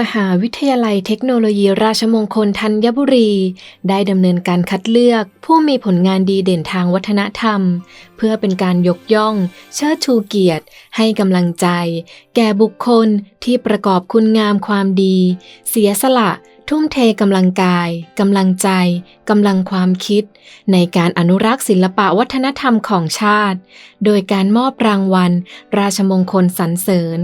มหาวิทยาลัยเทคโนโลยีราชมงคลธัญบุรี ได้ดำเนินการคัดเลือกผู้มีผลงานดีเด่นทางวัฒนธรรม เพื่อเป็นการยกย่อง เชิดชูเกียรติ ให้กำลังใจ แก่บุคคลที่ประกอบคุณงามความดี เสียสละทุ่มเทกำลังกาย กำลังใจ กำลังความคิด ในการอนุรักษ์ศิลปะวัฒนธรรมของชาติ โดยการมอบรางวัล ราชมงคลสรรเสริญ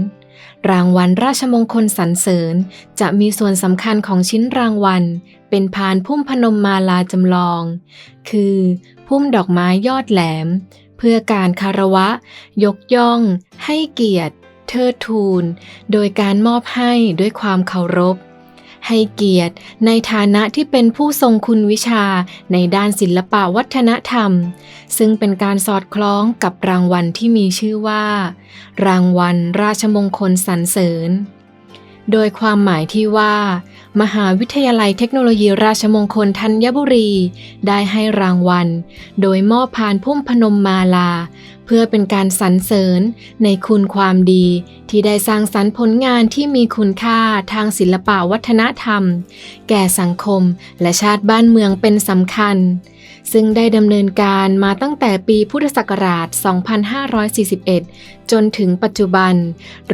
รางวัลราชมงคลสรรเสริญ จะมีส่วนสำคัญของชิ้นรางวัล เป็นพานพุ่มพนมมาลาจำลอง คือพุ่มดอกไม้ยอดแหลม เพื่อการคารวะ ยกย่อง ให้เกียรติ เทิดทูน โดยการมอบให้ด้วยความเคารพ ให้เกียรติในฐานะที่เป็นผู้ทรงคุณวิชาในด้านศิลปะวัฒนธรรม ซึ่งเป็นการสอดคล้องกับรางวัลที่มีชื่อว่า รางวัลราชมงคลสรรเสริญ โดยความหมายที่ว่า มหาวิทยาลัยเทคโนโลยีราชมงคลธัญบุรี ได้ให้รางวัล โดยมอบพานพุ่มพนมมาลา เพื่อเป็นการสรรเสริญในคุณความดี ที่ได้สร้างสรรค์ผลงานที่มีคุณค่าทางศิลปวัฒนธรรม แก่สังคมและชาติบ้านเมืองเป็นสำคัญ ซึ่งได้ดำเนินการมาตั้งแต่ปีพุทธศักราช 2541 จนถึงปัจจุบัน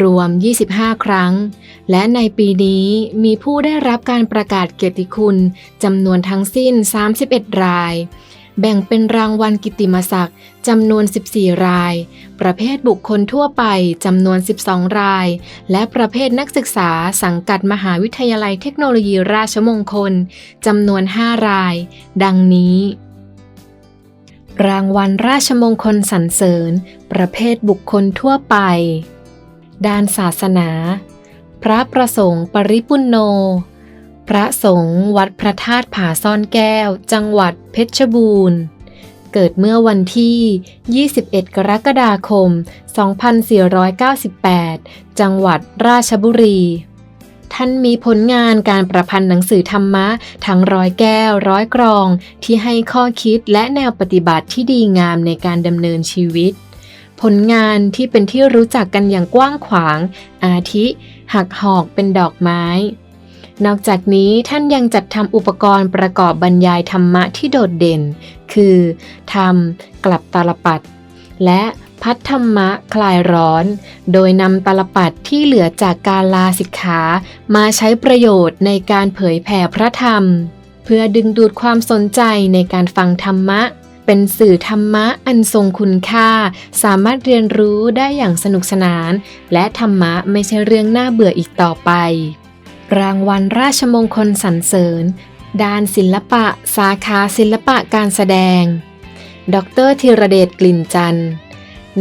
รวม 25 ครั้ง และในปีนี้มีผู้ได้รับการประกาศเกียรติคุณจำนวนทั้งสิ้น 31 ราย แบ่งเป็นรางวัลกิติมศักดิ์จำนวน 14 ราย ประเภทบุคคลทั่วไปจำนวน 12 ราย และประเภทนักศึกษาสังกัดมหาวิทยาลัยเทคโนโลยีราชมงคลจำนวน 5 ราย ดังนี้ รางวัลราชมงคลสรรเสริญ ประเภทบุคคลทั่วไป ด้านศาสนา พระประสงค์ปริปุณโน พระสงฆ์วัดพระธาตุผาซ่อนแก้ว จังหวัดเพชรบูรณ์ เกิดเมื่อวันที่ 21 กรกฎาคม 2498 จังหวัดราชบุรี ท่านมีผลงานการประพันธ์หนังสือธรรมะ ทั้งร้อยแก้ว ร้อยกรอง ที่ให้ข้อคิดและแนวปฏิบัติที่ดีงามในการดำเนินชีวิต ผลงานที่เป็นที่รู้จักกันอย่างกว้างขวาง อาทิ หักหอกเป็นดอกไม้ นอกจากนี้ท่านยังจัดทำอุปกรณ์ประกอบบรรยายธรรมะที่โดดเด่น คือทำกลับตาลปัด และ พัฒธรรมะคลายร้อน โดยนำตลปัดที่เหลือจากการลาสิกขามาใช้ประโยชน์ในการเผยแผ่พระธรรม เพื่อดึงดูดความสนใจในการฟังธรรมะ เป็นสื่อธรรมะอันทรงคุณค่า สามารถเรียนรู้ได้อย่างสนุกสนาน และธรรมะไม่ใช่เรื่องน่าเบื่ออีกต่อไป รางวัลราชมงคลสรรเสริญ ด้านศิลปะ สาขาศิลปะการแสดง ดรธีรเดชกลิ่นจันทร์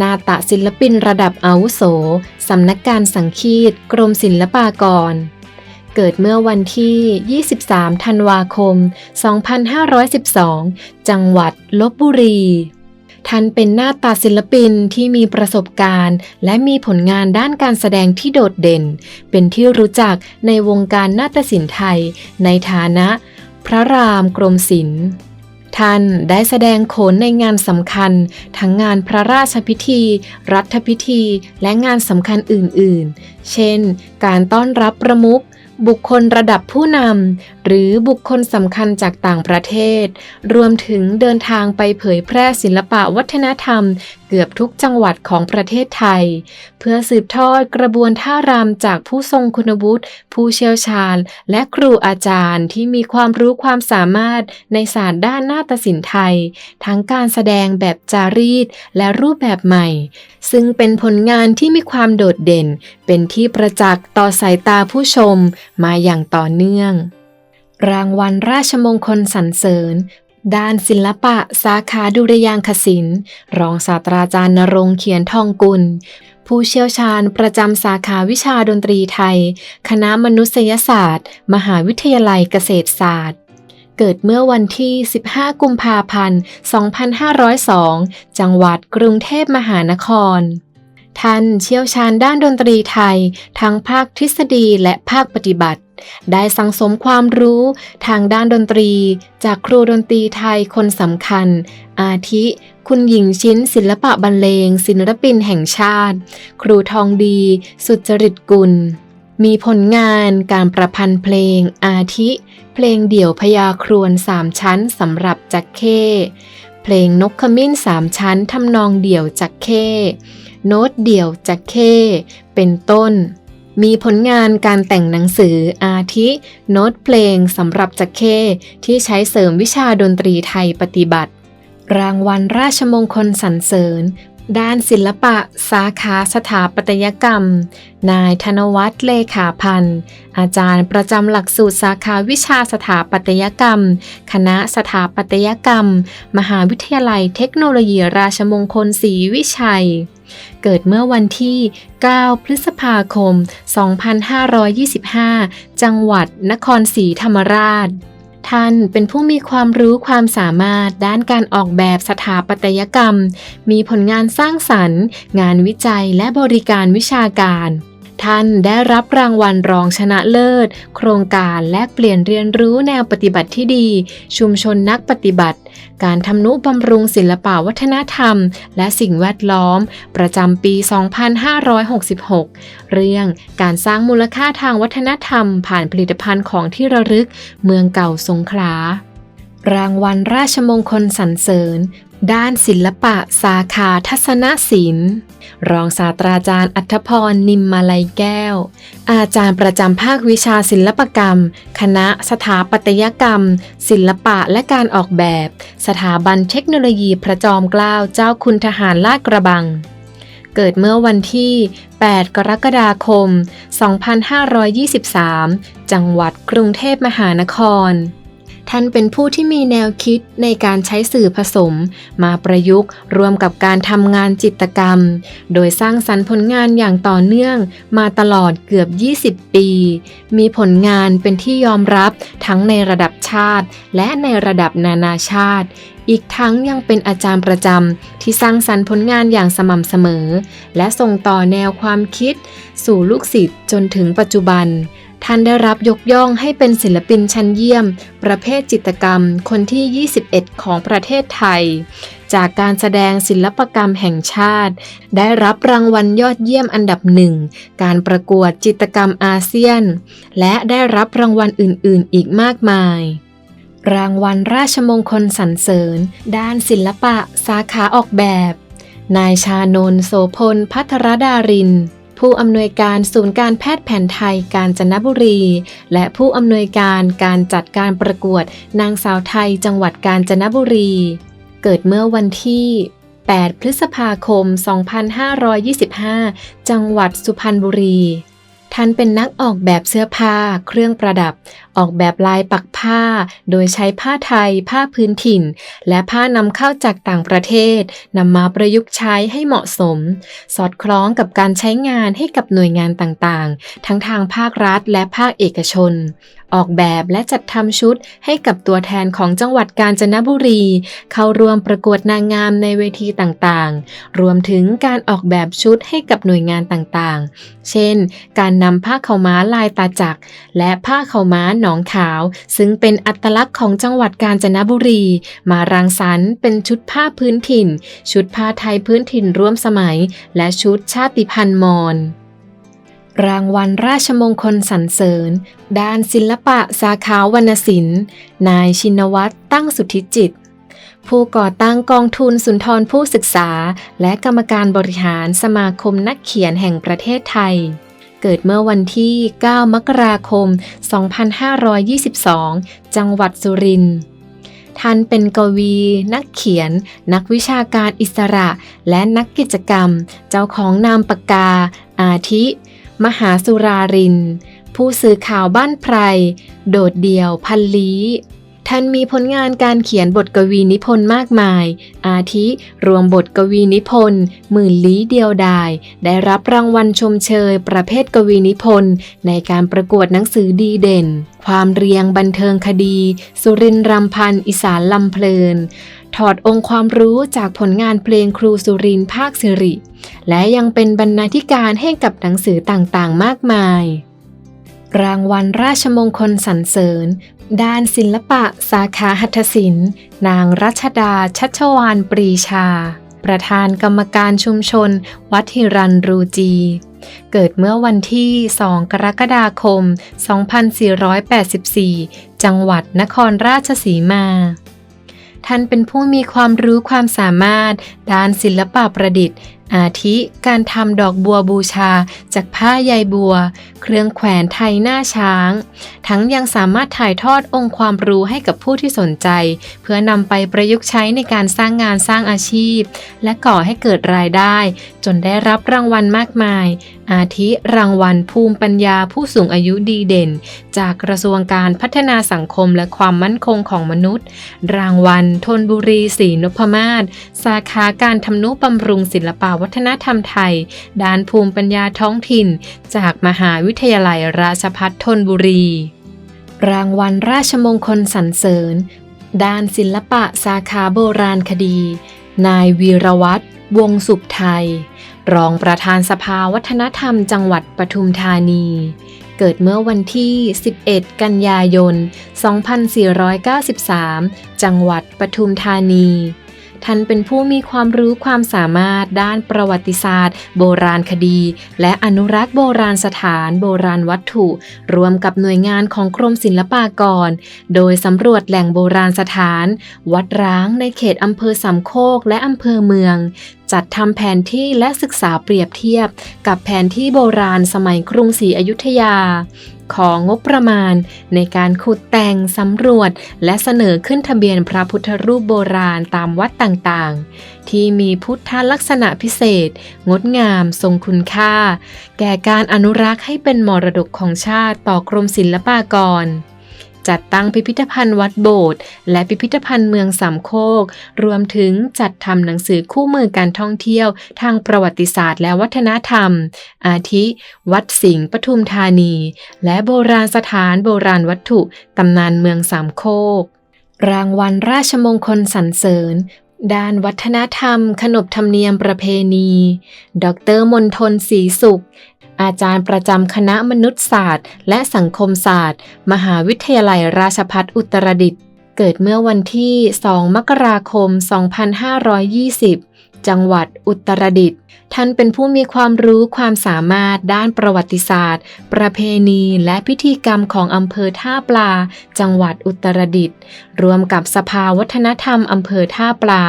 นาตะศิลปินระดับอาวุโส สำนักการสังคีต กรมศิลปากร เกิดเมื่อวันที่ 23 ธันวาคม 2512 จังหวัดลบบุรี ท่านเป็นหน้าตาศิลปินที่มีประสบการณ์ และมีผลงานด้านการแสดงที่โดดเด่น เป็นที่รู้จักในวงการนาฏศิลป์ไทย ในฐานะ พระรามกรมศิลป์ ท่านได้แสดงโขนในงานสำคัญ ทั้งงานพระราชพิธี รัฐพิธี และงานสำคัญอื่นๆ เช่น การต้อนรับประมุข บุคคลระดับผู้นำหรือบุคคลสำคัญจากต่างประเทศ รวมถึงเดินทางไปเผยแพร่ศิลปะวัฒนธรรม เกือบทุกจังหวัดของประเทศไทย เพื่อสืบทอดกระบวนท่ารำจากผู้ทรงคุณวุฒิ ผู้เชี่ยวชาญ และครูอาจารย์ที่มีความรู้ความสามารถในศาสตร์ด้านนาฏศิลป์ไทย ทั้งการแสดงแบบจารีตและรูปแบบใหม่ ซึ่งเป็นผลงานที่มีความโดดเด่น เป็นที่ประจักษ์ต่อสายตาผู้ชม มาอย่างต่อเนื่อง รางวัลราชมงคลสรรเสริญ ด้านศิลปะ สาขาดุริยางคศิลป์รองศาสตราจารย์นรงเขียนทองกุล ผู้เชี่ยวชาญประจำสาขาวิชาดนตรีไทย คณะมนุษยศาสตร์ มหาวิทยาลัยเกษตรศาสตร์เกิดเมื่อวันที่ 15 กุมภาพันธ์ 2502 จังหวัดกรุงเทพมหานคร ท่านเชี่ยวชาญด้านดนตรีไทย ทั้งภาคทฤษฎีและภาคปฏิบัติ ได้สังสมความรู้ทางด้านดนตรี จากครูดนตรีไทยคนสำคัญ อาทิ คุณหญิงชิ้นศิลปะบรรเลง ศิลปินแห่งชาติ ครูทองดี สุจริตกุล มีผลงานการประพันธ์เพลง อาทิ เพลงเดี่ยวพยาครวนสามชั้นสำหรับจักเข้ เพลงนกขมิ้นสามชั้นทำนองเดี่ยวจักเข้ โน้ตเดี่ยวจักเข้ เป็นต้น มีผลงานการแต่งหนังสืออาทิโน้ตเพลงสำหรับจักเข้ที่ใช้เสริมวิชาดนตรีไทยปฏิบัติ รางวัลราชมงคลสรรเสริญ ด้านศิลปะ สาขาสถาปัตยกรรม นายธนวัฒน์เลขาพันธ์ อาจารย์ประจำหลักสูตรสาขาวิชาสถาปัตยกรรม คณะสถาปัตยกรรม มหาวิทยาลัยเทคโนโลยีราชมงคลศรีวิชัย เกิดเมื่อวันที่ 9 พฤษภาคม 2525 จังหวัดนครศรีธรรมราช ท่านเป็นผู้มีความรู้ความสามารถด้านการออกแบบสถาปัตยกรรม มีผลงานสร้างสรรค์ งานวิจัยและบริการวิชาการท่านได้รับรางวัลรองชนะเลิศ โครงการแลกเปลี่ยนเรียนรู้แนวปฏิบัติที่ดี ชุมชนนักปฏิบัติ การทำนุบำรุงศิลปวัฒนธรรม และสิ่งแวดล้อม ประจำปี 2566 เรื่องการสร้างมูลค่าทางวัฒนธรรม ผ่านผลิตภัณฑ์ของที่ระลึก เมืองเก่าสงขลารางวัลราชมงคลสรรเสริญ ด้านศิลปะ สาขาทัศนศิลป์ รองศาสตราจารย์อัธพร นิมมาลัยแก้ว อาจารย์ประจำภาควิชาศิลปกรรม คณะสถาปัตยกรรม ศิลปะและการออกแบบ สถาบันเทคโนโลยีพระจอมเกล้าเจ้าคุณทหารลาดกระบัง เกิดเมื่อวันที่ 8 กรกฎาคม 2523 จังหวัดกรุงเทพมหานคร ท่านเป็นผู้ที่มีแนวคิดในการใช้สื่อผสม มาประยุกต์รวมกับการทำงานจิตกรรม โดยสร้างสรรค์ผลงานอย่างต่อเนื่อง มาตลอดเกือบ 20 ปี มีผลงานเป็นที่ยอมรับทั้งในระดับชาติ และในระดับนานาชาติอีกทั้งยังเป็นอาจารย์ประจำที่สร้างสรรค์ผลงานอย่างสม่ำเสมอ และส่งต่อแนวความคิด สู่ลูกศิษย์จนถึงปัจจุบัน ท่านได้รับยกย่องให้เป็นศิลปินชั้นเยี่ยม ประเภทจิตรกรรม คนที่ 21 ของประเทศไทย จากการแสดงศิลปกรรมแห่งชาติ ได้รับรางวัลยอดเยี่ยมอันดับหนึ่ง การประกวดจิตรกรรมอาเซียน และได้รับรางวัลอื่น ๆ อีกมากมายรางวัลราชมงคลสรรเสริญ ด้านศิลปะ สาขาออกแบบ นายชานนโสพลพัทรดาริน ผู้อำนวยการศูนย์การแพทย์แผนไทยกาญจนบุรี และผู้อำนวยการการจัดการประกวดนางสาวไทยจังหวัดกาญจนบุรี เกิดเมื่อวันที่ 8 พฤษภาคม 2525 จังหวัดสุพรรณบุรี ท่านเป็นนักออกแบบเสื้อผ้า เครื่องประดับ ออกแบบลายปักผ้า โดยใช้ผ้าไทย ผ้าพื้นถิ่น และผ้านำเข้าจากต่างประเทศนำมาประยุกต์ใช้ให้เหมาะสม สอดคล้องกับการใช้งานให้กับหน่วยงานต่างๆ ทั้งทางภาครัฐและภาคเอกชน ออกแบบและจัดทำชุดให้กับตัวแทนของจังหวัดกาญจนบุรี เข้าร่วมประกวดนางงามในเวทีต่างๆ รวมถึงการออกแบบชุดให้กับหน่วยงานต่างๆ เช่น การนำผ้าเขาม้าลายตาจัก และผ้าเขาม้าหนองขาว ซึ่งเป็นอัตลักษณ์ของจังหวัดกาญจนบุรี มารังสรรค์เป็นชุดผ้าพื้นถิ่น ชุดผ้าไทยพื้นถิ่นร่วมสมัย และชุดชาติพันธุ์มอญรางวัลราชมงคลสรรเสริญ ด้านศิลปะสาขาวรรณศิลป์ นายชินวัตรตั้งสุทธิจิต ผู้ก่อตั้งกองทุนสุนทรผู้ศึกษา และกรรมการบริหารสมาคมนักเขียนแห่งประเทศไทย เกิดเมื่อวันที่ 9 มกราคม 2522 จังหวัดสุรินทร์ ท่านเป็นกวี นักเขียน นักวิชาการอิสระ และนักกิจกรรม เจ้าของนามปากกา อาทิ มหาสุราริน ผู้สื่อข่าวบ้านไพร โดดเดี่ยวพันลี้ ท่านมีผลงานการเขียนบทกวีนิพนธ์มากมาย อาทิรวมบทกวีนิพนธ์หมื่นลี้เดียวดาย ได้รับรางวัลชมเชย ประเภทกวีนิพนธ์ในการประกวดหนังสือดีเด่น ความเรียงบันเทิงคดี สุรินทร์รำพันอีสานลำเพลิน ถอดองค์ความรู้จากผลงานเพลงครูสุรินภาคสิริ และยังเป็นบรรณาธิการให้กับหนังสือต่างๆ มากมายรางวัลราชมงคลสรรเสริญ ด้านศิลปะสาขาหัตถศิลป์ นางรัชดาชัชวานปรีชา ประธานกรรมการชุมชน วัดฮิรันรูจี เกิดเมื่อวันที่ 2 กรกฎาคม 2484 จังหวัดนครราชสีมา ท่านเป็นผู้มีความรู้ความสามารถ ด้านศิลปะประดิษฐ์อาทิการทำดอกบัวบูชาจากผ้าใยบัว เครื่องแขวนไทยหน้าช้าง ทั้งยังสามารถถ่ายทอดองค์ความรู้ให้กับผู้ที่สนใจ เพื่อนำไปประยุกต์ใช้ในการสร้างงานสร้างอาชีพ และก่อให้เกิดรายได้ จนได้รับรางวัลมากมาย อาทิรางวัลภูมิปัญญาผู้สูงอายุดีเด่น จากกระทรวงการพัฒนาสังคมและความมั่นคงของมนุษย์ รางวัลธนบุรีศรีนพมาศสาขาการทำนุบำรุงศิลปะวัฒนธรรมไทย ด้านภูมิปัญญาท้องถิ่น จากมหาวิทยาลัยราชภัฏธนบุรี รางวัลราชมงคลสรรเสริญ ด้านศิลปะสาขาโบราณคดี นายวีรวัตรวงสุขไทย รองประธานสภาวัฒนธรรมจังหวัดปทุมธานี เกิดเมื่อวันที่ 11 กันยายน 2493 จังหวัดปทุมธานี ท่านเป็นผู้มีความรู้ความสามารถด้านประวัติศาสตร์ โบราณคดี และอนุรักษ์โบราณสถาน โบราณวัตถุ รวมกับหน่วยงานของกรมศิลปากร โดยสำรวจแหล่งโบราณสถาน วัดร้างในเขตอำเภอสามโคกและอำเภอเมือง จัดทำแผนที่และศึกษาเปรียบเทียบกับแผนที่โบราณสมัยกรุงศรีอยุธยา ของงบประมาณในการขุดแต่งสำรวจ และเสนอขึ้นทะเบียนพระพุทธรูปโบราณตามวัดต่างๆ ที่มีพุทธลักษณะพิเศษ งดงามทรงคุณค่า แก่การอนุรักษ์ให้เป็นมรดกของชาติต่อกรมศิลปากร จัดตั้งพิพิธภัณฑ์วัดโบสถ์และพิพิธภัณฑ์เมืองสามโคก รวมถึงจัดทำหนังสือคู่มือการท่องเที่ยว ทางประวัติศาสตร์และวัฒนธรรม อาทิ วัดสิงห์ปทุมธานี และโบราณสถานโบราณวัตถุตำนานเมืองสามโคก รางวัลราชมงคลสรรเสริญด้านวัฒนธรรม ขนบธรรมเนียมประเพณี ดรมนทนศรีสุข อาจารย์ประจำคณะมนุษยศาสตร์ และสังคมศาสตร์ มหาวิทยาลัยราชภัฏอุตรดิตถ์เกิดเมื่อวันที่ 2 มกราคม 2520 จังหวัดอุตรดิตถ์ ท่านเป็นผู้มีความรู้ความสามารถด้านประวัติศาสตร์ ประเพณีและพิธีกรรมของอำเภอท่าปลา จังหวัดอุตรดิตถ์ รวมกับสภาวัฒนธรรมอำเภอท่าปลา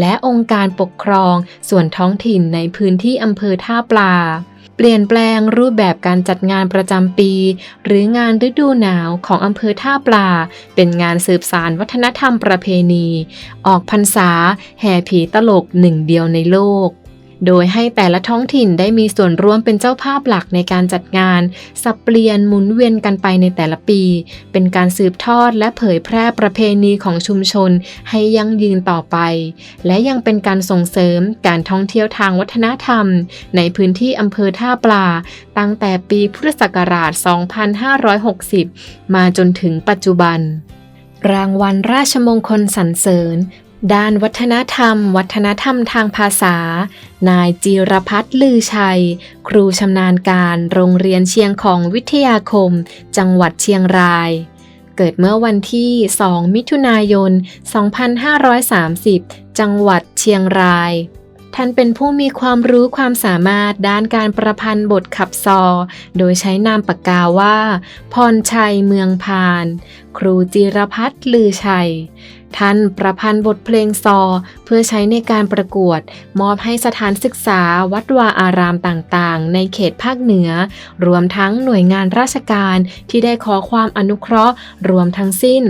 และองค์การปกครองส่วนท้องถิ่นในพื้นที่อำเภอท่าปลา เปลี่ยนแปลงรูปแบบการจัดงานประจำปี หรืองานฤดูหนาวของอำเภอท่าปลา เป็นงานสืบสารวัฒนธรรมประเพณี ออกพรรษาแห่ผีตลกหนึ่งเดียวในโลก โดยให้แต่ละท้องถิ่นได้มีส่วนร่วมเป็นเจ้าภาพหลักในการจัดงาน สับเปลี่ยนหมุนเวียนกันไปในแต่ละปี เป็นการสืบทอดและเผยแพร่ประเพณีของชุมชนให้ยั่งยืนต่อไป และยังเป็นการส่งเสริมการท่องเที่ยวทางวัฒนธรรม ในพื้นที่อำเภอท่าปลา ตั้งแต่ปีพุทธศักราช 2560 มาจนถึงปัจจุบันรางวัลราชมงคลสรรเสริญ ด้านวัฒนธรรม วัฒนธรรมทางภาษา นายจีรพัฒน์ลือชัย ครูชำนาญการโรงเรียนเชียงของวิทยาคม จังหวัดเชียงราย เกิดเมื่อวันที่ 2 มิถุนายน 2530 จังหวัดเชียงราย ท่านเป็นผู้มีความรู้ความสามารถด้านการประพันธ์บทขับซอ โดยใช้นามปากกาว่า พรชัยเมืองพาน ครูจิรพัฒน์ลือชัยท่านประพันธ์บทเพลงซอ เพื่อใช้ในการประกวด มอบให้สถานศึกษาวัดวาอารามต่างๆ ในเขตภาคเหนือ รวมทั้งหน่วยงานราชการที่ได้ขอความอนุเคราะห์ รวมทั้งสิ้น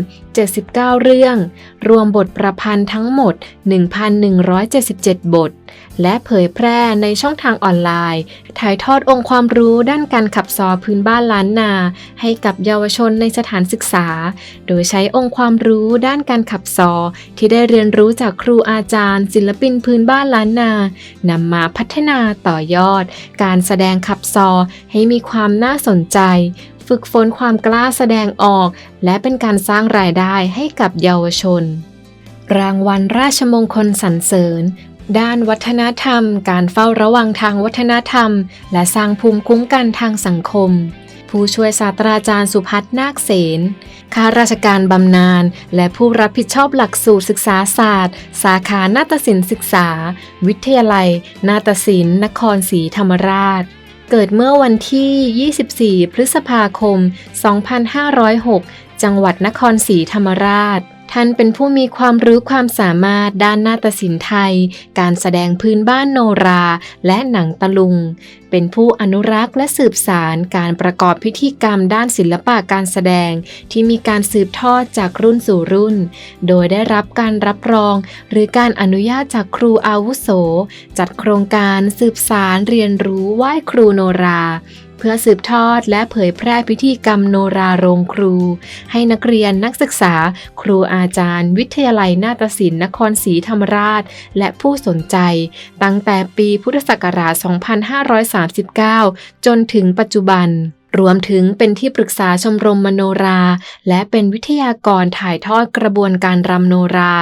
79 เรื่อง รวมบทประพันธ์ทั้งหมด 1,177 บท และเผยแพร่ในช่องทางออนไลน์ ถ่ายทอดองค์ความรู้ด้านการขับซอพื้นบ้านล้านนา ให้กับเยาวชนในสถานศึกษา โดยใช้องค์ความรู้ด้านการขับซอ ที่ได้เรียนรู้จากครูอาจารย์ ศิลปินพื้นบ้านล้านนานำมาพัฒนาต่อยอด การแสดงขับซอให้มีความน่าสนใจ ฝึกฝนความกล้าแสดงออก และเป็นการสร้างรายได้ให้กับเยาวชนรางวัลราชมงคลสรรเสริญ ด้านวัฒนธรรม การเฝ้าระวังทางวัฒนธรรม และสร้างภูมิคุ้มกันทางสังคม ผู้ช่วยศาสตราจารย์สุพัฒน์นาคเสนข้าราชการบำนาญและผู้รับผิดชอบหลักสูตรศึกษาศาสตร์ สาขานาฏศิลป์ศึกษา วิทยาลัย นาฏศิลป์ นครศรีธรรมราช เกิดเมื่อวันที่ 24 พฤษภาคม 2506 จังหวัดนครศรีธรรมราช ท่านเป็นผู้มีความรู้ความสามารถด้านนาฏศิลป์ไทย การแสดงพื้นบ้านโนรา และหนังตะลุง เป็นผู้อนุรักษ์และสืบสารการประกอบพิธีกรรมด้านศิลปะการแสดง ที่มีการสืบทอดจากรุ่นสู่รุ่น โดยได้รับการรับรอง หรือการอนุญาตจากครูอาวุโส จัดโครงการสืบสารเรียนรู้ไหว้ครูโนรา เพื่อสืบทอดและเผยแพร่พิธีกรรมโนราโรงครู ให้นักเรียนนักศึกษา ครูอาจารย์ วิทยาลัยนาฏศิลป์นครศรีธรรมราช และผู้สนใจ ตั้งแต่ปีพุทธศักราช 2539 จนถึงปัจจุบันรวมถึงเป็นที่ปรึกษาชมรมมโนรา และเป็นวิทยากรถ่ายทอดกระบวนการรำโนรา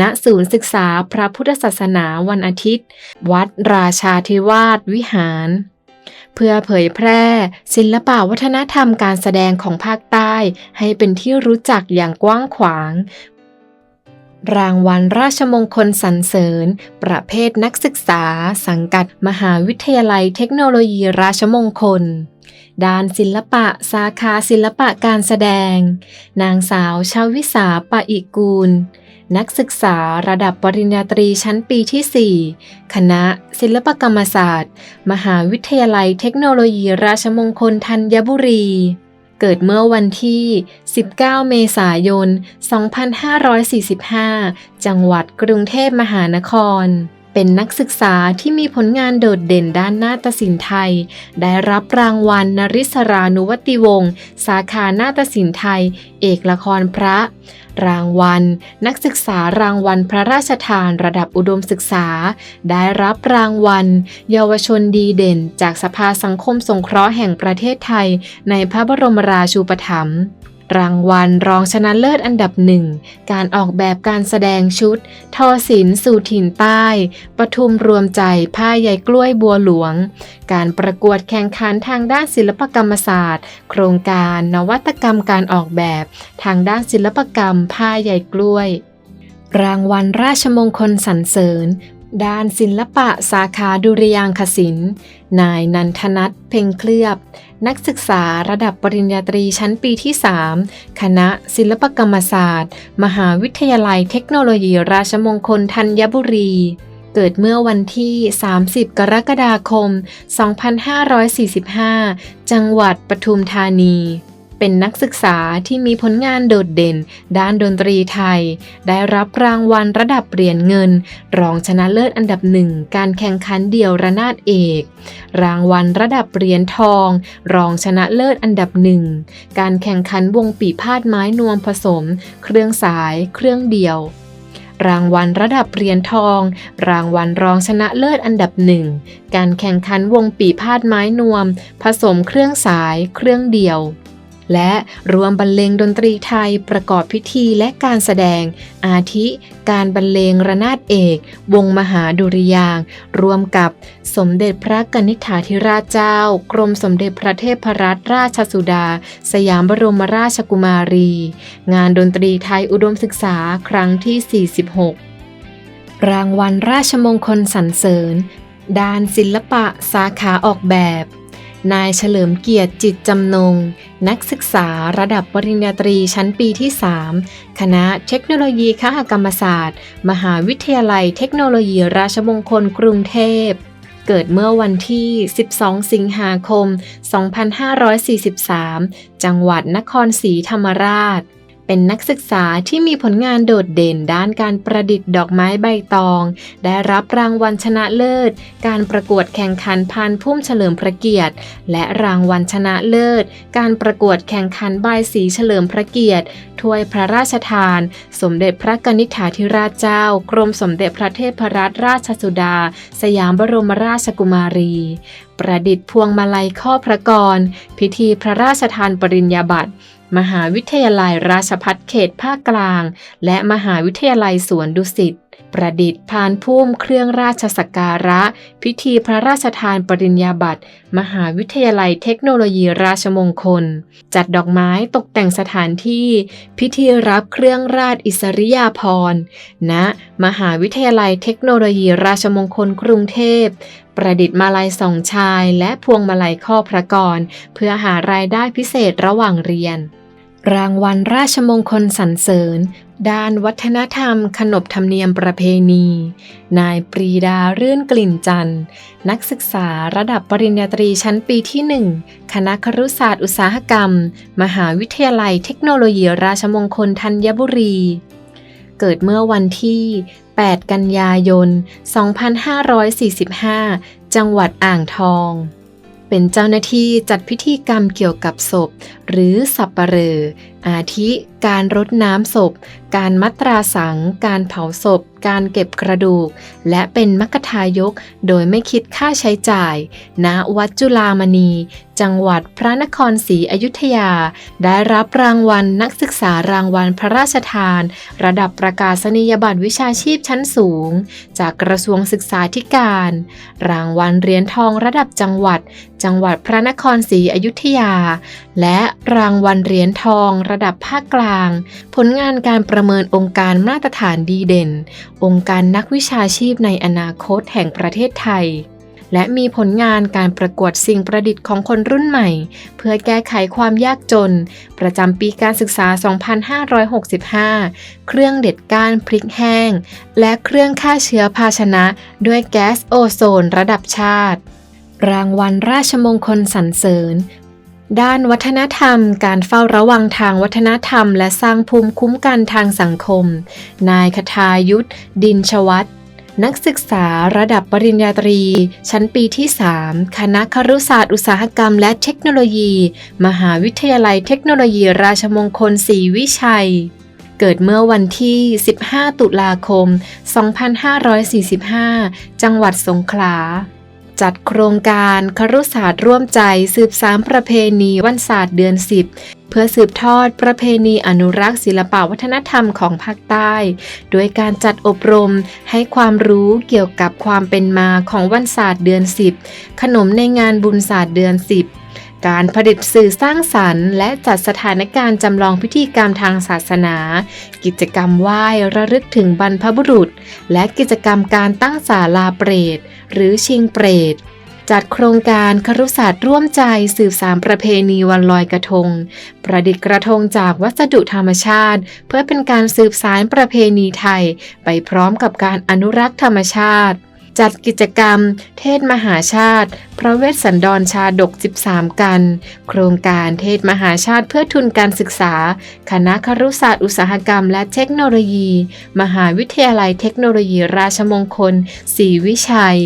ณ ศูนย์ศึกษาพระพุทธศาสนาวันอาทิตย์ วัดราชาธิวาสวิหาร เพื่อเผยแพร่ ศิลปะวัฒนธรรมการแสดงของภาคใต้ ให้เป็นที่รู้จักอย่างกว้างขวาง รางวัลราชมงคลสรรเสริญ ประเภทนักศึกษา สังกัดมหาวิทยาลัยเทคโนโลยีราชมงคลด้านศิลปะสาขาศิลปะการแสดง นางสาวชาวิสาปะอิกูล นักศึกษาระดับปริญญาตรีชั้นปีที่ 4 คณะ ศิลปกรรมศาสตร์ มหาวิทยาลัยเทคโนโลยีราชมงคลธัญบุรี เกิดเมื่อวันที่ 19 เมษายน 2545 จังหวัดกรุงเทพมหานคร เป็นนักศึกษาที่มีผลงานโดดเด่นด้านนาฏศิลป์ไทย ได้รับรางวัลนริศรานุวติวงศ์สาขานาฏศิลป์ไทย เอกละครพระ รางวัล นักศึกษารางวัลพระราชทานระดับอุดมศึกษา ได้รับรางวัล เยาวชนดีเด่น จากสภาสังคมสงเคราะห์แห่งประเทศไทย ในพระบรมราชูปถัมภ์ รางวัลรองชนะเลิศอันดับหนึ่ง การออกแบบการแสดงชุด ทอศิลป์สู่ถิ่นใต้ ปทุมรวมใจผ้าใยกล้วยบัวหลวง การประกวดแข่งขันทางด้านศิลปกรรมศาสตร์ โครงการนวัตกรรมการออกแบบ ทางด้านศิลปกรรมผ้าใยกล้วย รางวัลราชมงคลสรรเสริญ ด้านศิลปะสาขาดุริยางคศิลป์ นายนันทนัทเพ่งเคลือบ นักศึกษาระดับปริญญาตรีชั้นปีที่ 3 คณะศิลปกรรมศาสตร์ มหาวิทยาลัยเทคโนโลยีราชมงคลธัญบุรี เกิดเมื่อวันที่ 30 กรกฎาคม 2545 จังหวัดปทุมธานี เป็นนักศึกษาที่มีผลงานโดดเด่น ด้านดนตรีไทย ได้รับรางวัลระดับเหรียญเงิน รองชนะเลิศอันดับหนึ่งการแข่งขันเดี่ยวระนาดเอก รางวัลระดับเหรียญทอง รองชนะเลิศอันดับหนึ่งการแข่งขันวงปีพาดไม้นวมผสม เครื่องสาย เครื่องเดี่ยวรางวัลระดับเหรียญทอง รางวัลรองชนะเลิศอันดับหนึ่ง การแข่งขันวงปีพาดไม้นวม ผสมเครื่องสาย เครื่องเดี่ยว และรวมบรรเลงดนตรีไทยประกอบพิธีและการแสดง อาทิ การบรรเลงระนาดเอก วงมหาดุริยางรวมกับสมเด็จพระกนิษฐาธิราชเจ้า กรมสมเด็จพระเทพรัตนราชสุดา สยามบรมราชกุมารี งานดนตรีไทยอุดมศึกษาครั้งที่ 46 รางวัลราชมงคลสรรเสริญ ด้านศิลปะสาขาออกแบบ นายเฉลิมเกียรติจิตจำนง นักศึกษาระดับปริญญาตรีชั้นปีที่ 3 คณะเทคโนโลยีคหกรรมศาสตร์ มหาวิทยาลัยเทคโนโลยีราชมงคลกรุงเทพ เกิดเมื่อวันที่ 12 สิงหาคม 2543 จังหวัดนครศรีธรรมราช เป็นนักศึกษาที่มีผลงานโดดเด่นด้านการประดิษฐ์ดอกไม้ใบตอง ได้รับรางวัลชนะเลิศ การประกวดแข่งขันพานพุ่มเฉลิมพระเกียรติ และรางวัลชนะเลิศ การประกวดแข่งขันใบสีเฉลิมพระเกียรติ ถ้วยพระราชทาน สมเด็จพระกนิษฐาธิราชเจ้า กรมสมเด็จพระเทพรัตนราชสุดา สยามบรมราชกุมารี ประดิษฐ์พวงมาลัยข้อพระกร พิธีพระราชทานปริญญาบัตร มหาวิทยาลัยราชพัฒเขตภาคกลาง และมหาวิทยาลัยสวนดุสิตประดิษฐ์พานพุ่มเครื่องราชสักการะ พิธีพระราชทานปริญญาบัตร มหาวิทยาลัยเทคโนโลยีราชมงคล จัดดอกไม้ตกแต่งสถานที่ พิธีรับเครื่องราชอิสริยาภรณ์ณมหาวิทยาลัยเทคโนโลยีราชมงคลกรุงเทพ ประดิษฐ์มาลัยสองชาย และพวงมาลัยข้อพระกร เพื่อหารายได้พิเศษระหว่างเรียน รางวัลราชมงคลสรรเสริญ ด้านวัฒนธรรม ขนบธรรมเนียมประเพณี นายปรีดาเรื่อนกลิ่นจันทร์ นักศึกษาระดับปริญญาตรีชั้นปีที่ 1 คณะครุศาสตร์อุตสาหกรรม มหาวิทยาลัยเทคโนโลยีราชมงคลธัญบุรีเกิดเมื่อวันที่ 8 กันยายน 2545 จังหวัดอ่างทอง เป็นเจ้าหน้าที่จัดพิธีกรรมเกี่ยวกับศพ หรือสับปเปลออาทิการรดน้ำศพ การมัตราสัง การเผาศพ การเก็บกระดูก และเป็นมัคคทายกโดยไม่คิดค่าใช้จ่าย ณ วัดจุลามณี จังหวัดพระนครศรีอยุธยา ได้รับรางวัลนักศึกษารางวัลพระราชทาน ระดับประกาศนียบัตรวิชาชีพชั้นสูง จากกระทรวงศึกษาธิการ รางวัลเหรียญทองระดับจังหวัด จังหวัดพระนครศรีอยุธยา และรางวัลเหรียญทองระดับภาคกลาง ผลงานการประเมินองค์การมาตรฐานดีเด่น องค์การนักวิชาชีพในอนาคตแห่งประเทศไทย และมีผลงานการประกวดสิ่งประดิษฐ์ของคนรุ่นใหม่ เพื่อแก้ไขความยากจน ประจำปีการศึกษา 2565 เครื่องเด็ดก้านพริกแห้ง และเครื่องฆ่าเชื้อภาชนะ ด้วยแก๊สโอโซนระดับชาติรางวัลราชมงคลสรรเสริญ ด้านวัฒนธรรม การเฝ้าระวังทางวัฒนธรรม และสร้างภูมิคุ้มกันทางสังคม นายคทายุทธดินชวัตนักศึกษาระดับปริญญาตรี ชั้นปีที่ 3 คณะครุศาสตร์อุตสาหกรรมและเทคโนโลยี มหาวิทยาลัยเทคโนโลยีราชมงคลศรีวิชัย เกิดเมื่อวันที่ 15 ตุลาคม 2545 จังหวัดสงขลา จัดโครงการครุศาสตร์ร่วมใจสืบสามประเพณีวันศาสตร์เดือน 10 เพื่อสืบทอดประเพณีอนุรักษ์ศิลปวัฒนธรรมของภาคใต้ โดยการจัดอบรมให้ความรู้เกี่ยวกับความเป็นมาของวันศาสตร์เดือน 10 ขนมในงานบุญศาสตร์เดือน 10 การผลิตสื่อสร้างสรรค์ และจัดสถานการณ์จำลองพิธีกรรมทางศาสนา กิจกรรมไหว้ระลึกถึงบรรพบุรุษ และกิจกรรมการตั้งศาลาเปรต หรือชิงเปรตจัดโครงการครุศาสตร์ร่วมใจสืบสานประเพณีวันลอยกระทง ประดิษฐ์กระทงจากวัสดุธรรมชาติ เพื่อเป็นการสืบสานประเพณีไทย ไปพร้อมกับการอนุรักษ์ธรรมชาติ จัดกิจกรรม เทศมหาชาติ พระเวสสันดรชาดก 13 กัน โครงการเทศมหาชาติเพื่อทุนการศึกษา คณะครุศาสตร์อุตสาหกรรมและเทคโนโลยี มหาวิทยาลัยเทคโนโลยีราชมงคลศรีวิชัย